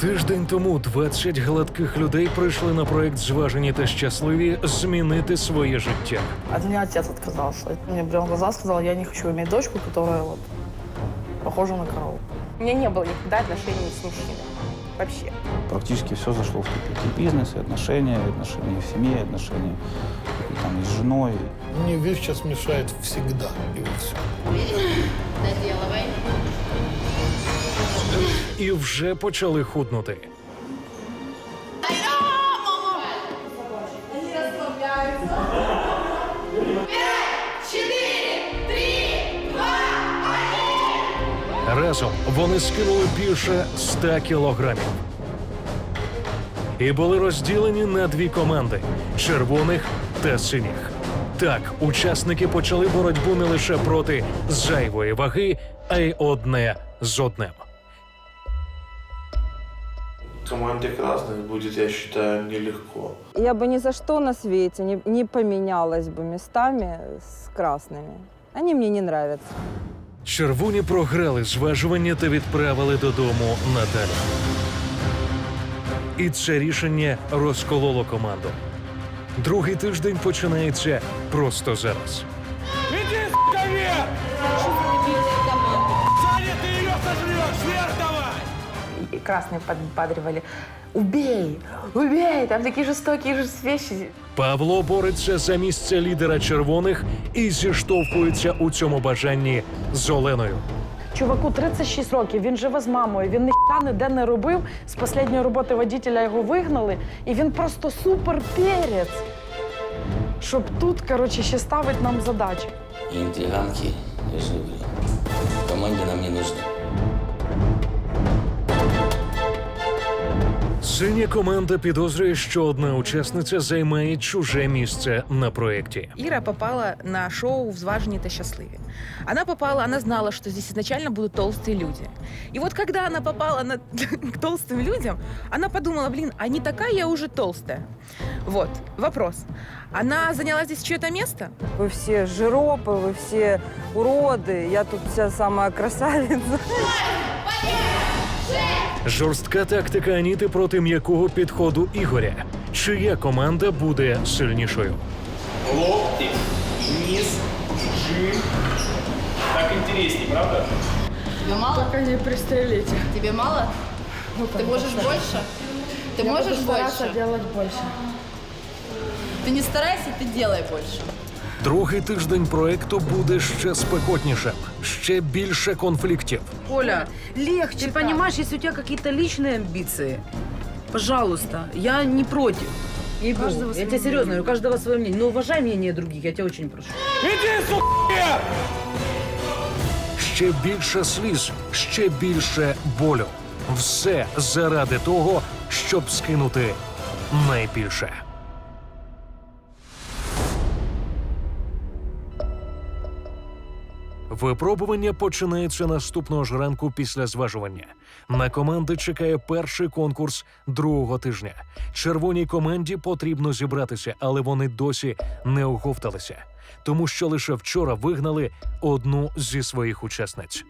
Тиждень тому 20 гладких людей прийшли на проект Зважені та щасливі змінити своє життя. От меня отец отказался. Мне прям в глаза сказал, я не хочу иметь дочку, которая вот похожа на корову. У меня не было никогда отношений с мужчиной. Вообще. Практически все зашло в тупик. И бизнес, и отношения, и отношения в семье, и отношения и там, и с женой. Мне вещь сейчас мешает всегда и во всем. Доделывай. І вже почали худнути. Разом вони скинули більше 100 кілограмів. І були розділені на дві команди червоних та синіх. Так, учасники почали боротьбу не лише проти зайвої ваги, а й одне з одним Команде красных будет, я считаю, нелегко. Я бы ни за что на свете не, не поменялась бы местами с красными. Они мне не нравятся. Червоні програли зважування та відправили додому надалі. І це рішення розкололо команду. Другий тиждень починається просто зараз. И красные подбадривали. Убей! Убей! Там такие жестокие же вещи. Павло бореться за місце лідера червоних і зіштовхується у цьому бажанні з Оленою. Чуваку 36 років, він живе з мамою, він ніхто ніде не робив. З останньої роботи водителя його вигнали, і він просто супер перець. Щоб тут, коротше, ще ставить нам задачі. Интриганки, я же. В команде нам не нужны. Синя команда підозрює, що одна учасниця займає чуже місце на проєкті. Ира попала на шоу «Взважені счастливее». Она попала, она знала, что здесь изначально будут толстые люди. И вот когда она попала на, к толстым людям, она подумала, блин, а не такая я уже толстая. Вот, вопрос. Она заняла здесь чье-то место? Вы все жиропы, вы все уроды. Я тут вся самая красавица. Жорстка тактика Аніти проти м'якого підходу Ігоря. Чия команда буде сильнішою? Локти, низ, жим. Так интереснее, правда? Тебе мало? Пока не пристрелите. Тебе мало? Ты можешь больше? Ты можешь больше? делать больше. Ты не старайся, ты делай больше. Другий тиждень проекту буде ще спекотнішим, ще більше конфліктів. Оля, легче. Ты понимаешь, если у тебя какие-то личные амбиции, пожалуйста, я не против. Не я тебе серьезно говорю, у каждого свое мнение. Но уважай мнение других, я тебя очень прошу. Ще більше сліз, ще більше болю. Все заради того, щоб скинути найбільше. Випробування починається наступного ж ранку після зважування. На команди чекає перший конкурс другого тижня. Червоній команді потрібно зібратися, але вони досі не оговталися, тому що лише вчора вигнали одну зі своїх учасниць.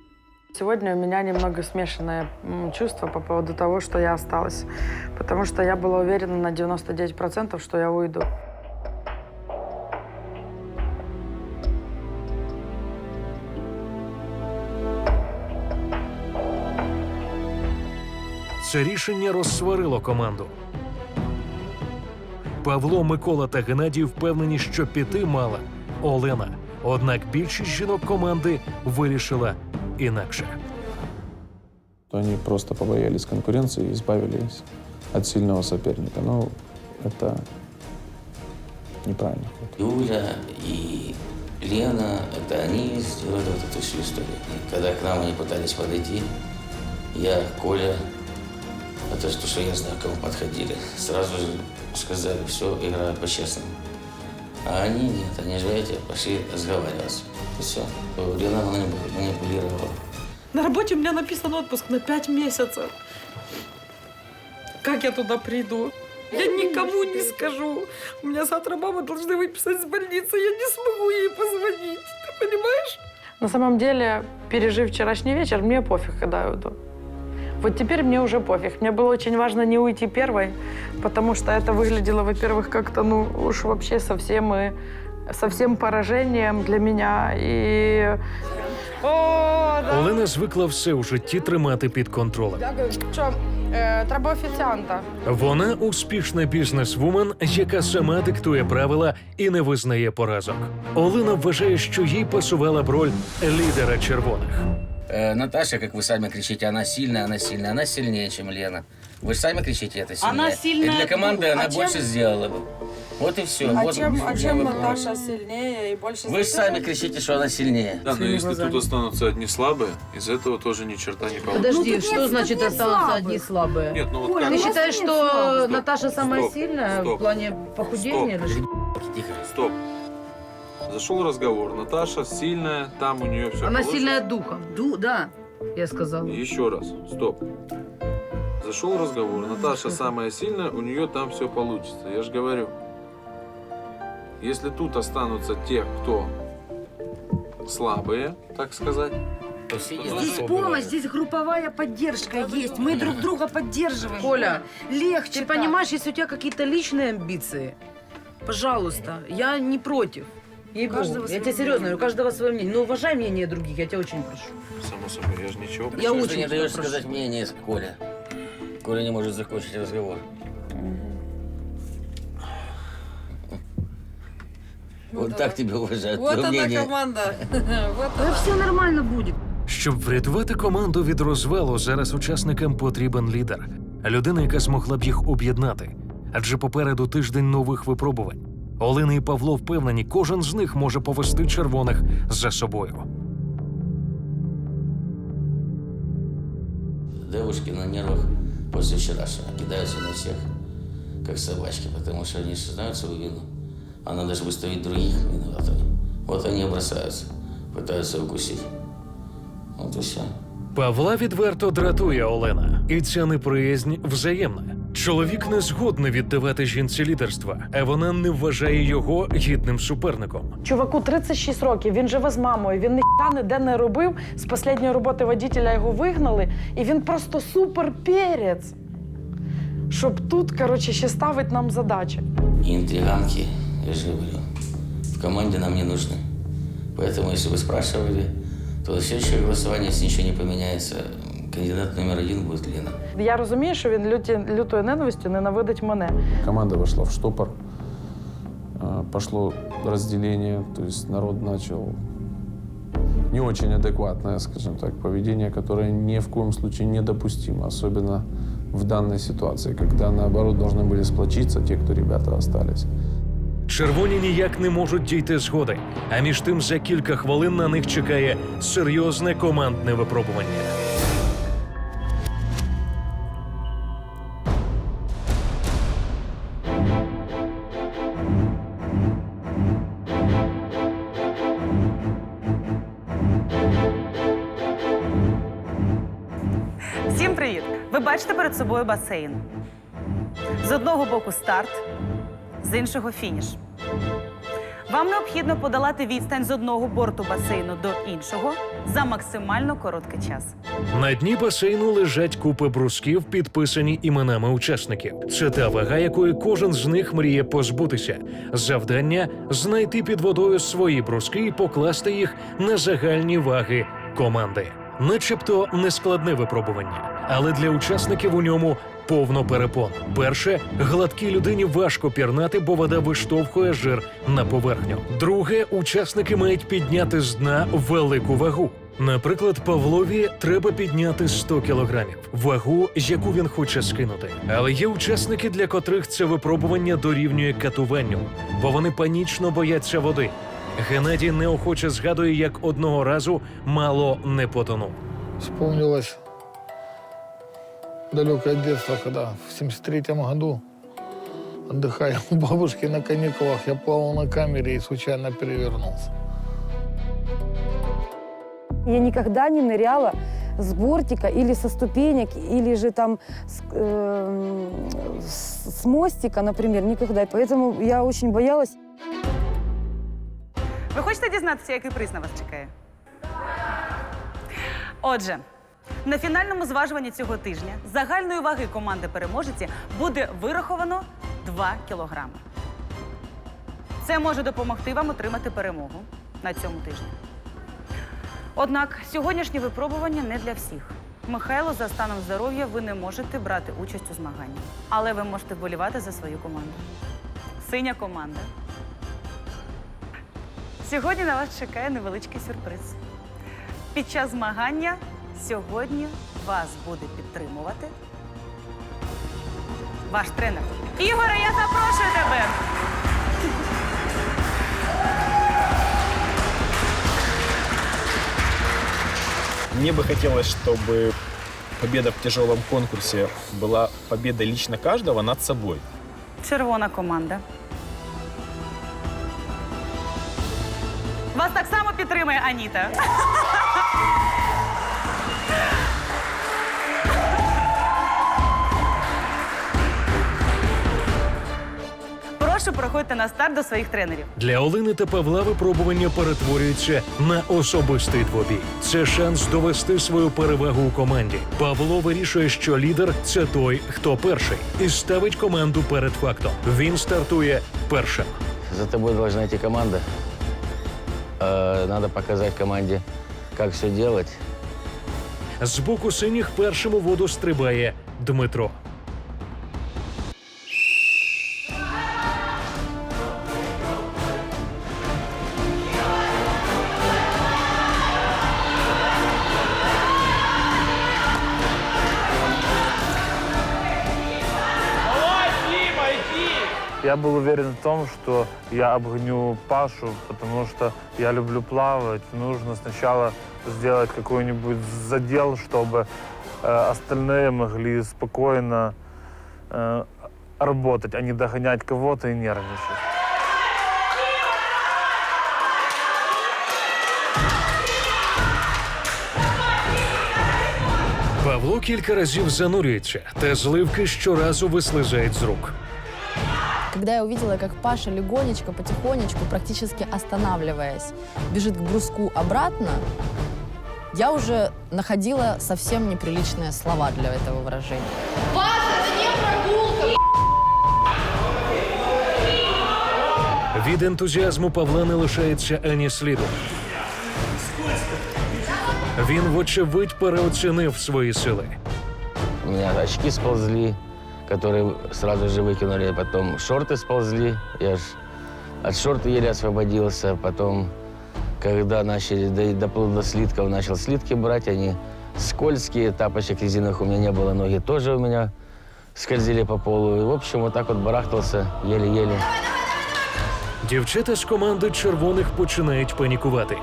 Сегодня у меня немного смешанное чувство по поводу того, что я осталась. Потому что я была уверена на 99%, что я уйду. Це рішення розсварило команду. Павло, Микола та Геннадій впевнені, що піти мала Олена. Однак більшість жінок команди вирішила інакше. Они просто побоялись конкуренции и избавились от сильного соперника. Но это неправильно. Юля и Лена, это они сделали вот эту всю историю. И когда к нам они пытались подойти, я, Коля, это что, что я знаю, к кому подходили, сразу же сказали, все, игра по-честному. А они нет, они же, эти, пошли разговариваться. И все. Лена манипу- манипулировала. На работе у меня написан отпуск на 5 месяцев. Как я туда приду? Я никому не скажу. У меня завтра маму должны выписать с больницы. Я не смогу ей позвонить. Ты понимаешь? На самом деле, пережив вчерашний вечер, мне пофиг, когда я уйду. Вот теперь мне уже пофиг. Мне было очень важно не уйти первой, потому что это выглядело, во-первых, как-то, ну, уж вообще совсем и совсем поражением для меня. И Олена звикла все у житті тримати під контролем. Дякую. Що, е, треба офіціанта. Вона успішна бізнесвумен, яка сама диктує правила і не визнає поразок. Олена вважає, що їй пасувала б роль лідера червоних. Э, Наташа, как вы сами кричите, она сильная, она сильная, она сильнее, чем Лена. Вы же сами кричите, это сильнее. Она сильная, И для команды ну, она а чем- больше сделала бы. Вот и все. вот я вопрос. сильніше і більше Вы же сами кричите, что она сильнее. Да, но если тут останутся одни слабые, из этого тоже ни черта не получится. Подожди, что значит останутся одни слабые? Нет, ну вот Коля, как... ты считаешь, что Наташа самая Стоп, сильная стоп, в плане похудения? или что? Тихо. Стоп. Зашел разговор. Наташа сильная, там у нее все Она сильная духом. Ду, да, я сказала. Еще раз. Стоп. Зашел разговор. Наташа самая сильная, у нее там все получится. Я же говорю. Если тут останутся те, кто слабые, так сказать, То все есть Здесь помощь, здесь групповая поддержка есть. Мы друг друга поддерживаем. Коля, Легче ты понимаешь, если у тебя какие-то личные амбиции, пожалуйста, я не против. Ей-богу. Я свое тебе серьезно говорю, у каждого свое мнение. Но уважай мнение других, я тебя очень прошу. само собой, я же ничего. Я ж очень не тебя даешь прошу. сказать мнение Коля? Коля не может закончить разговор. Вот так тебя уважают. твое мнение. команда. Да все нормально будет. Щоб врятувати команду від розвалу, зараз учасникам потрібен лідер, людина, яка змогла б їх об'єднати. Адже попереду тиждень нових випробувань. Олена і Павло впевнені, кожен з них може повести червоних за собою. Девушки на нервах после вчерашнего кидаются на всех, как собачки, потому что они же знают свою вину. А надо же выставить других виноватыми. Вот они и бросаются, пытаются укусить. Вот и все. Павла відверто дратує Олена, і ця неприязнь взаємна. Чоловік не згодний віддавати жінці лідерства, а вона не вважає його гідним суперником. чуваку 36 років, він живе з мамою, він ніхто ніде не робив. З останньої роботи водителя його вигнали, і він просто супер перець. Щоб тут, коротше, ще ставить нам задачі. И интриганки, я же говорю, в команде нам не нужны. Поэтому, если вы спрашивали, то на следующее голосование, если ничего не поменяется, кандидат номер один будет Лена. Я розумію, що він люті, лютою ненавистю ненавидить мене. Команда вошла в штопор. А, Пошло разделение, то народ начал не очень адекватное, скажем так, поведение, которое ни в коем случае недопустимо, особенно в данной ситуации, когда, наоборот, должны были сплочиться те, кто ребята остались. Червоні ніяк не можуть дійти згоди, а між тим за кілька хвилин на них чекає серйозне командне випробування. Собою басейн. З одного боку старт, з іншого фініш. Вам необхідно подолати відстань з одного борту басейну до іншого за максимально короткий час. На дні басейну лежать купи брусків, підписані іменами учасників. Це та вага, якої кожен з них мріє позбутися. Завдання знайти під водою свої бруски і покласти їх на загальні ваги команди. Начебто нескладне випробування, але для учасників у ньому повно перепон. Перше, гладкій людині важко пірнати, бо вода виштовхує жир на поверхню. Друге, учасники мають підняти з дна велику вагу. Наприклад, Павлові треба підняти 100 кілограмів, вагу, яку він хоче скинути. Але є учасники, для котрих це випробування дорівнює катуванню, бо вони панічно бояться води. Геннадій неохоче згадує, як одного разу мало не потонув. Вспомнилось далекое детство, когда в 73 году, отдыхая у бабушки на каникулах, я плавал на камере и случайно перевернулся. Я никогда не ныряла с бортика или со ступенек, или же там с, э, с- мостика, например, никогда. Поэтому я очень боялась. Ви хочете дізнатися, який приз на вас чекає? Отже, На фінальному зважуванні цього тижня загальної ваги команди переможиці буде вираховано 2 кілограми. Це може допомогти вам отримати перемогу на цьому тижні. Однак сьогоднішнє випробування не для всіх. Михайло, за станом здоров'я ви не можете брати участь у змаганні, але ви можете вболівати за свою команду. Синя команда. Сьогодні на вас чекає невеличкий сюрприз. Під час змагання сьогодні вас буде підтримувати ваш тренер. Ігоре, я запрошую тебе! Мне бы хотелось, чтобы победа в тяжелом конкурсе была победа лично каждого над собой. Червона команда. Вас так само підтримує Аніта. Прошу, проходьте на старт до своїх тренерів. Для Олени та Павла випробування перетворюється на особистий двобій. Це шанс довести свою перевагу у команді. Павло вирішує, що лідер це той, хто перший, і ставить команду перед фактом. Він стартує першим. За тобой должна идти команда. Э, Надо показать команде, как все делать. З боку синіх першим у воду стрибає Дмитро. Я был уверен в том, что я обгоню Пашу, потому что я люблю плавать. Нужно сначала сделать какой-нибудь задел, чтобы э, остальные могли спокойно э, работать, а не догонять кого-то и нервничать. Павло кілька разів занурюється, та зливки щоразу вислизають з рук. Когда я увидела, как Паша легонечко, потихонечку, практически останавливаясь, бежит к бруску обратно, я уже находила совсем неприличные слова для этого выражения. Від ентузіазму Павла не лишається ані сліду. Він, вочевидь, переоцінив свої сили. У меня очки сползли, которые сразу же выкинули. Потом шорты сползли. Я ж от шорты еле освободился. Потом, когда начали, до- доплыл до слитков, начал слитки брать. Они скользкие, тапочек резиновых у меня не было. Ноги тоже у меня скользили по полу. И, в общем, вот так вот барахтался еле-еле. Дівчата з команди червоних починають панікувати.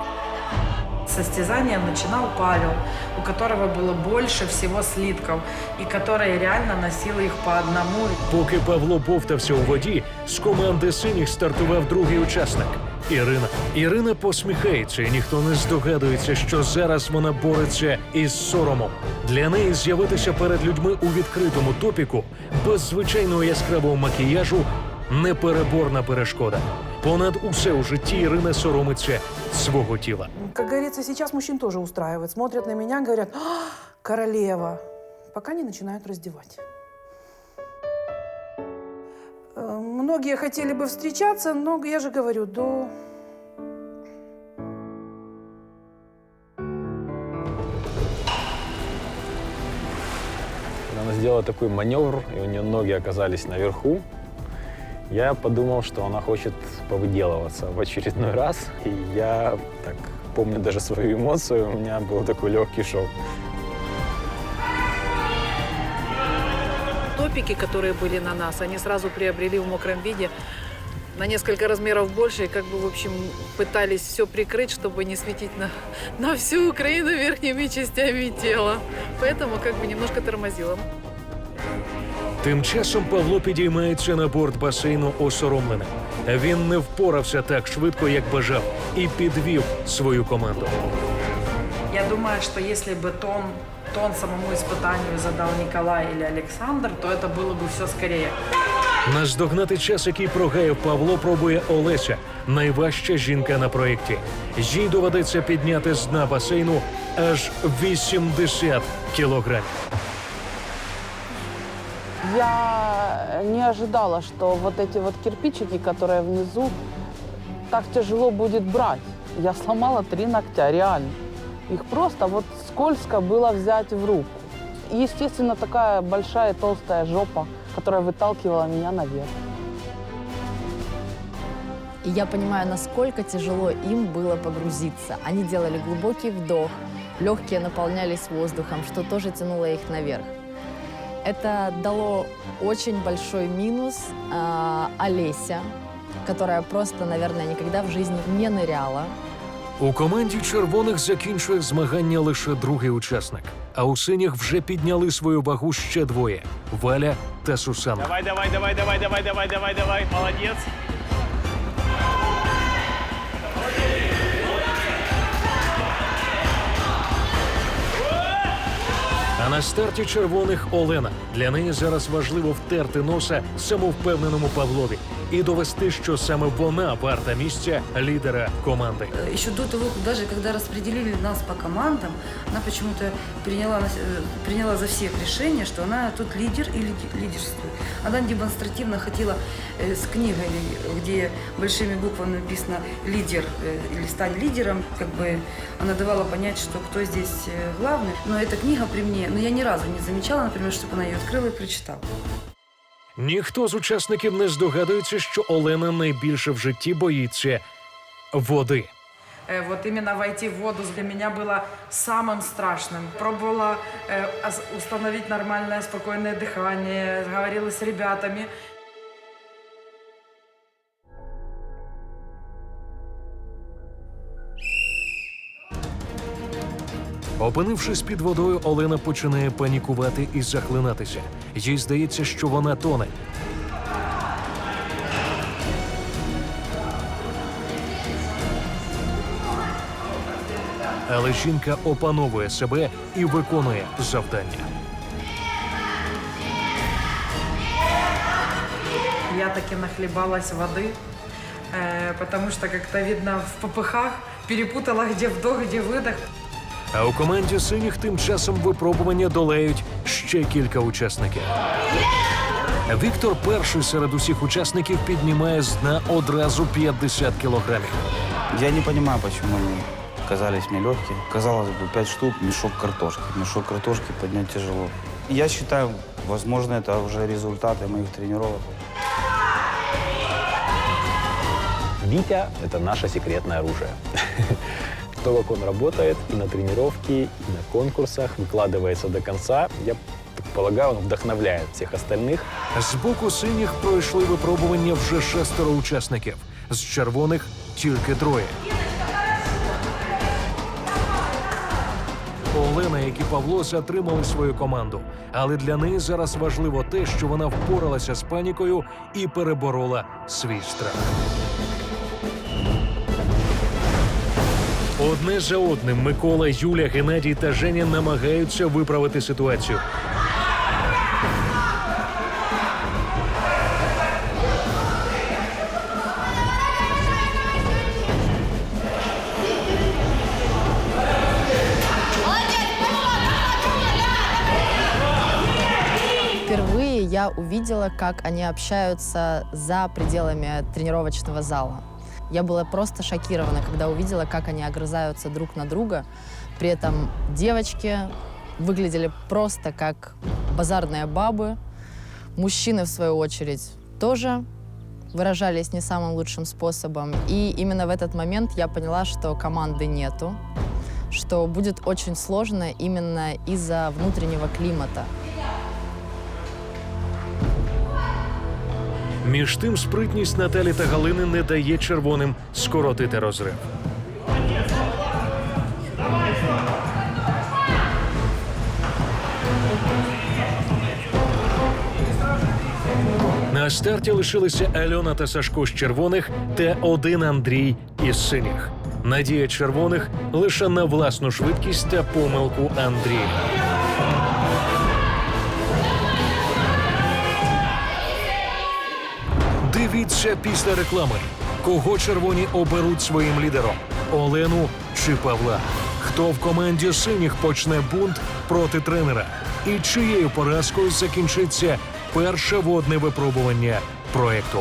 Состязание начинал Павел, у которого было больше всего слитков, и который реально носил их по одному. Поки Павло бовтався у воді, з команди синіх стартував другий учасник Ірина. Ірина посміхається, і ніхто не здогадується, що зараз вона бореться із соромом. Для неї з'явитися перед людьми у відкритому топіку без звичайного яскравого макіяжу непереборна перешкода. Понад усе у житті Ірина соромиться свого тіла. Как говорится, сейчас мужчин тоже устраивает. Смотрят на меня, говорят, «А, королева, пока не начинают раздевать. Э, Многие хотели бы встречаться, но я же говорю, до... Она сделала такой маневр, и у нее ноги оказались наверху, я подумал, что она хочет повыделываться в очередной раз. И я так помню даже свою эмоцию, у меня был такой легкий шок. Топики, которые были на нас, они сразу приобрели в мокром виде на несколько размеров больше, и как бы, в общем, пытались все прикрыть, чтобы не светить на, на всю Украину верхними частями тела. Поэтому как бы немножко тормозило. Тим часом Павло підіймається на борт басейну осоромленим. Він не впорався так швидко, як бажав, і підвів свою команду. Я думаю, что если бы тон, тон самому испытанию задал Николай или Александр, то это было бы все скорее. Наздогнати час, який прогаяв Павло, пробує Олеся, найважча жінка на проєкті. Їй доведеться підняти з дна басейну аж 80 кілограмів. Я не ожидала, что вот эти вот кирпичики, которые внизу, так тяжело будет брать. Я сломала три ногтя, реально. Их просто вот скользко было взять в руку. И, естественно, такая большая толстая жопа, которая выталкивала меня наверх. И я понимаю, насколько тяжело им было погрузиться. Они делали глубокий вдох, легкие наполнялись воздухом, что тоже тянуло их наверх. Это дало очень большой минус э, Олеся, которая просто, наверное, никогда в жизни не ныряла. У команді червоних закінчує змагання лише другий учасник. А у синіх вже підняли свою вагу ще двоє Валя та Сусанна. Давай, давай, давай, давай, давай, давай, давай, давай. Молодец. А на старті червоних Олена. Для неї зараз важливо втерти носа самовпевненому Павлові і довести, що саме вона варта місця лідера команди. Еще до того, даже когда распределили нас по командам, она почему-то приняла, на с- э, приняла за всех решение, что она тут лидер и лиди- лидерствует. Она демонстративно хотела э, с книгой, где большими буквами написано «лидер» э, или «стань лидером», как бы она давала понять, что кто здесь э, главный. Но эта книга при мне, но я ни разу не замечала, например, чтобы она ее открыла и прочитала. Ніхто з учасників не здогадується, що Олена найбільше в житті боїться води. Э, Вот именно войти в воду для меня было самым страшным. Пробовала э, ос- установить нормальное, спокойное дыхание, говорила с ребятами. Опинившись під водою, Олена починає панікувати і захлинатися. Їй здається, що вона тоне. Але жінка опановує себе і виконує завдання. Я таки нахлебалась воды, э, потому что как-то видно в попыхах перепутала, где вдох, где выдох. А у команді синіх тим часом випробування долають ще кілька учасників. Віктор перший серед усіх учасників піднімає з дна одразу 50 кілограмів. Я не понимаю, почему они казались мне легкие. Казалось бы, пять штук, мешок картошки. Мешок картошки поднять тяжело. Я считаю, возможно, это уже результаты моих тренировок. Витя – это наше секретное оружие. То, как он работает и на тренировке, и на конкурсах, выкладывается до конца, я так полагаю, он вдохновляет всех остальных. З боку синіх пройшли випробування вже шестеро учасників, з червоних тільки троє. Олена, як і Павло, затримали свою команду. Але для неї зараз важливо те, що вона впоралася з панікою і переборола свій страх. Одне за одним Микола, Юля, Геннадій та Женя намагаються виправити ситуацію. Впервые я увидела, как они общаются за пределами тренировочного зала. Я была просто шокирована, когда увидела, как они огрызаются друг на друга. При этом девочки выглядели просто как базарные бабы. Мужчины, в свою очередь, тоже выражались не самым лучшим способом. И именно в этот момент я поняла, что команды нету, что будет очень сложно именно из-за внутреннего климата. Між тим, спритність Наталі та Галини не дає червоним скоротити розрив. На старті лишилися Альона та Сашко з червоних та один Андрій із синіх. Надія червоних лише на власну швидкість та помилку Андрія. Дивіться після реклами, кого червоні оберуть своїм лідером: Олену чи Павла. Хто в команді синіх почне бунт проти тренера? І чиєю поразкою закінчиться перше водне випробування проекту?